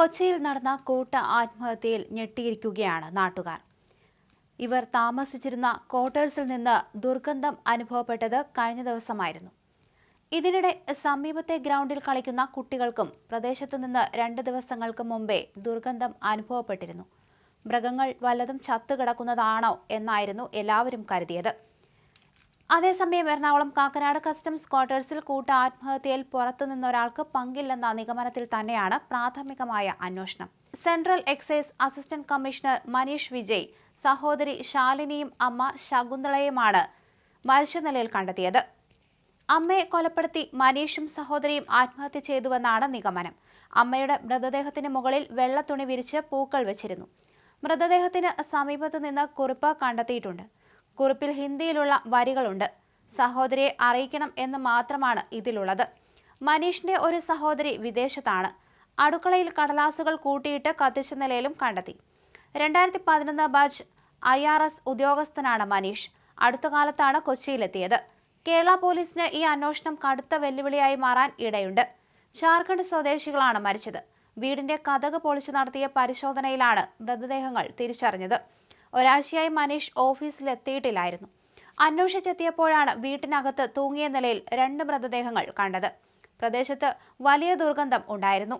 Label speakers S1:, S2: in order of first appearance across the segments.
S1: കൊച്ചിയിൽ നടന്ന കൂട്ട ആത്മഹത്യയിൽ ഞെട്ടിയിരിക്കുകയാണ് നാട്ടുകാർ. ഇവർ താമസിച്ചിരുന്ന ക്വാർട്ടേഴ്സിൽ നിന്ന് ദുർഗന്ധം അനുഭവപ്പെട്ടത് കഴിഞ്ഞ ദിവസമായിരുന്നു. ഇതിനിടെ സമീപത്തെ ഗ്രൗണ്ടിൽ കളിക്കുന്ന കുട്ടികൾക്കും പ്രദേശത്തു നിന്ന് രണ്ട് ദിവസങ്ങൾക്ക് മുമ്പേ ദുർഗന്ധം അനുഭവപ്പെട്ടിരുന്നു. മൃഗങ്ങൾ വല്ലതും ചത്തുകിടക്കുന്നതാണോ എന്നായിരുന്നു എല്ലാവരും കരുതിയത്. അതേസമയം എറണാകുളം കാക്കനാട് കസ്റ്റംസ് ക്വാർട്ടേഴ്സിൽ കൂട്ട ആത്മഹത്യയിൽ പുറത്തുനിന്നൊരാൾക്ക് പങ്കില്ലെന്ന നിഗമനത്തിൽ തന്നെയാണ് പ്രാഥമികമായ അന്വേഷണം. Central excise assistant commissioner Manish Vijay സഹോദരി ശാലിനിയും അമ്മ ശകുന്തളയുമാണ് മരിച്ച നിലയിൽ കണ്ടെത്തിയത്. അമ്മയെ കൊലപ്പെടുത്തി മനീഷും സഹോദരിയും ആത്മഹത്യ ചെയ്തുവെന്നാണ് നിഗമനം. അമ്മയുടെ മൃതദേഹത്തിന് മുകളിൽ വെള്ളത്തുണി വിരിച്ച് പൂക്കൾ വെച്ചിരുന്നു. മൃതദേഹത്തിന് സമീപത്ത് നിന്ന് കുറിപ്പ് കണ്ടെത്തിയിട്ടുണ്ട്. കുറിപ്പിൽ ഹിന്ദിയിലുള്ള വരികളുണ്ട്. സഹോദരിയെ അറിയിക്കണം എന്ന് മാത്രമാണ് ഇതിലുള്ളത്. മനീഷിന്റെ ഒരു സഹോദരി വിദേശത്താണ്. അടുക്കളയിൽ കടലാസുകൾ കൂട്ടിയിട്ട് കത്തിച്ച നിലയിലും കണ്ടെത്തി. രണ്ടായിരത്തി പതിനൊന്ന് ബാച്ച് ഐ ആർ എസ് ഉദ്യോഗസ്ഥനാണ് മനീഷ്. അടുത്ത കാലത്താണ് കൊച്ചിയിലെത്തിയത്. കേരള പോലീസിന് ഈ അന്വേഷണം കടുത്ത വെല്ലുവിളിയായി മാറാൻ ഇടയുണ്ട്. ജാർഖണ്ഡ് സ്വദേശികളാണ് മരിച്ചത്. വീടിന്റെ കഥക് പൊളിച്ചു നടത്തിയ പരിശോധനയിലാണ് മൃതദേഹങ്ങൾ തിരിച്ചറിഞ്ഞത്. ഒരാഴ്ചയായി മനീഷ് ഓഫീസിലെത്തിയിട്ടില്ലായിരുന്നു. അന്വേഷിച്ചെത്തിയപ്പോഴാണ് വീട്ടിനകത്ത് തൂങ്ങിയ നിലയിൽ രണ്ട് മൃതദേഹങ്ങൾ കണ്ടത്. പ്രദേശത്ത് വലിയ ദുർഗന്ധം ഉണ്ടായിരുന്നു.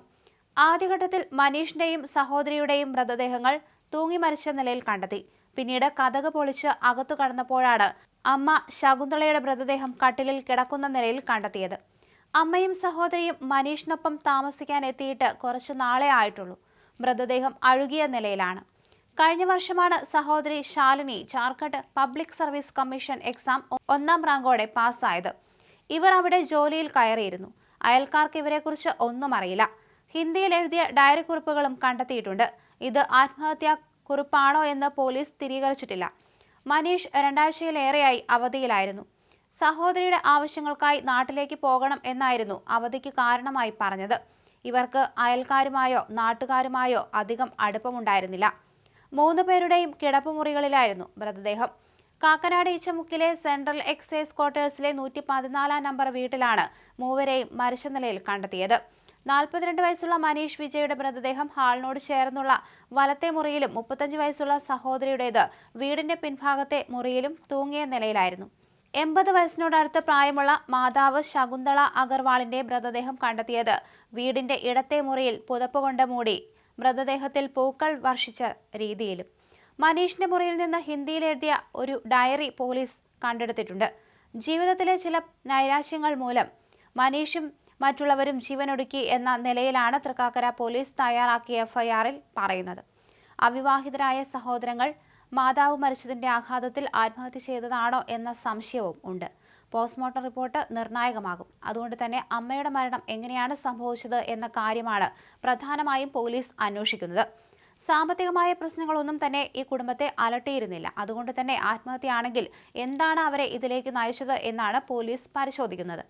S1: ആദ്യഘട്ടത്തിൽ മനീഷിന്റെയും സഹോദരിയുടെയും മൃതദേഹങ്ങൾ തൂങ്ങി മരിച്ച നിലയിൽ കണ്ടെത്തി. പിന്നീട് കഥക് പൊളിച്ച് അകത്തു കടന്നപ്പോഴാണ് അമ്മ ശകുന്തളയുടെ മൃതദേഹം കട്ടിലിൽ കിടക്കുന്ന നിലയിൽ കണ്ടെത്തിയത്. അമ്മയും സഹോദരിയും മനീഷിനൊപ്പം താമസിക്കാൻ എത്തിയിട്ട് കുറച്ചു നാളെ ആയിട്ടുള്ളൂ. മൃതദേഹം അഴുകിയ നിലയിലാണ്. കഴിഞ്ഞ വർഷമാണ് സഹോദരി Shalini Jharkhand public service commission exam ഒന്നാം റാങ്കോടെ പാസ്സായത്. ഇവർ അവിടെ ജോലിയിൽ കയറിയിരുന്നു. അയൽക്കാർക്ക് ഇവരെക്കുറിച്ച് ഒന്നും അറിയില്ല. ഹിന്ദിയിൽ എഴുതിയ ഡയറി കുറിപ്പുകളും കണ്ടെത്തിയിട്ടുണ്ട്. ഇത് ആത്മഹത്യാ കുറിപ്പാണോ എന്ന് പോലീസ് സ്ഥിരീകരിച്ചിട്ടില്ല. മനീഷ് രണ്ടാഴ്ചയിലേറെയായി അവധിയിലായിരുന്നു. സഹോദരിയുടെ ആവശ്യങ്ങൾക്കായി നാട്ടിലേക്ക് പോകണം എന്നായിരുന്നു അവധിക്ക് കാരണമായി പറഞ്ഞത്. ഇവർക്ക് അയൽക്കാരുമായോ നാട്ടുകാരുമായോ അധികം അടുപ്പമുണ്ടായിരുന്നില്ല. മൂന്ന് പേരുടെയും കിടപ്പുമുറികളിലായിരുന്നു മൃതദേഹം. കാക്കനാട് ഈച്ചമുക്കിലെ സെൻട്രൽ എക്സൈസ് ക്വാർട്ടേഴ്സിലെ നൂറ്റി പതിനാലാം നമ്പർ വീട്ടിലാണ് മൂവരെയും മരിച്ച നിലയിൽ കണ്ടെത്തിയത്. നാൽപ്പത്തിരണ്ട് വയസ്സുള്ള മനീഷ് വിജയുടെ മൃതദേഹം ഹാളിനോട് ചേർന്നുള്ള വലത്തെ മുറിയിലും മുപ്പത്തഞ്ച് വയസ്സുള്ള സഹോദരിയുടേത് വീടിന്റെ പിൻഭാഗത്തെ മുറിയിലും തൂങ്ങിയ നിലയിലായിരുന്നു. എൺപത് വയസ്സിനോടടുത്ത് പ്രായമുള്ള മാതാവ് ശകുന്തള അഗർവാളിന്റെ മൃതദേഹം കണ്ടെത്തിയത് വീടിന്റെ ഇടത്തെ മുറിയിൽ പുതപ്പ് കൊണ്ട് മൂടി. മൃതദേഹത്തിൽ പൂക്കൾ വർഷിച്ച രീതിയിലും. മനീഷിന്റെ മുറിയിൽ നിന്ന് ഹിന്ദിയിൽ എഴുതിയ ഒരു ഡയറി പോലീസ് കണ്ടെടുത്തിട്ടുണ്ട്. ജീവിതത്തിലെ ചില നൈരാശ്യങ്ങൾ മൂലം മനീഷും മറ്റുള്ളവരും ജീവനൊടുക്കി എന്ന നിലയിലാണ് തൃക്കാക്കര പോലീസ് തയ്യാറാക്കിയ എഫ്ഐആറിൽ പറയുന്നത്. അവിവാഹിതരായ സഹോദരങ്ങൾ മാതാവ് മരിച്ചതിന്റെ ആഘാതത്തിൽ ആത്മഹത്യ ചെയ്തതാണോ എന്ന സംശയവും ഉണ്ട്. പോസ്റ്റ്മോർട്ടം റിപ്പോർട്ട് നിർണായകമാകും. അതുകൊണ്ട് തന്നെ അമ്മയുടെ മരണം എങ്ങനെയാണ് സംഭവിച്ചത് എന്ന കാര്യമാണ് പ്രധാനമായും പോലീസ് അന്വേഷിക്കുന്നത്. സാമ്പത്തികമായ പ്രശ്നങ്ങളൊന്നും തന്നെ ഈ കുടുംബത്തെ അലട്ടിയിരുന്നില്ല. അതുകൊണ്ട് തന്നെ ആത്മഹത്യയാണെങ്കിൽ എന്താണ് അവരെ ഇതിലേക്ക് നയിച്ചത് എന്നാണ് പോലീസ് പരിശോധിക്കുന്നത്.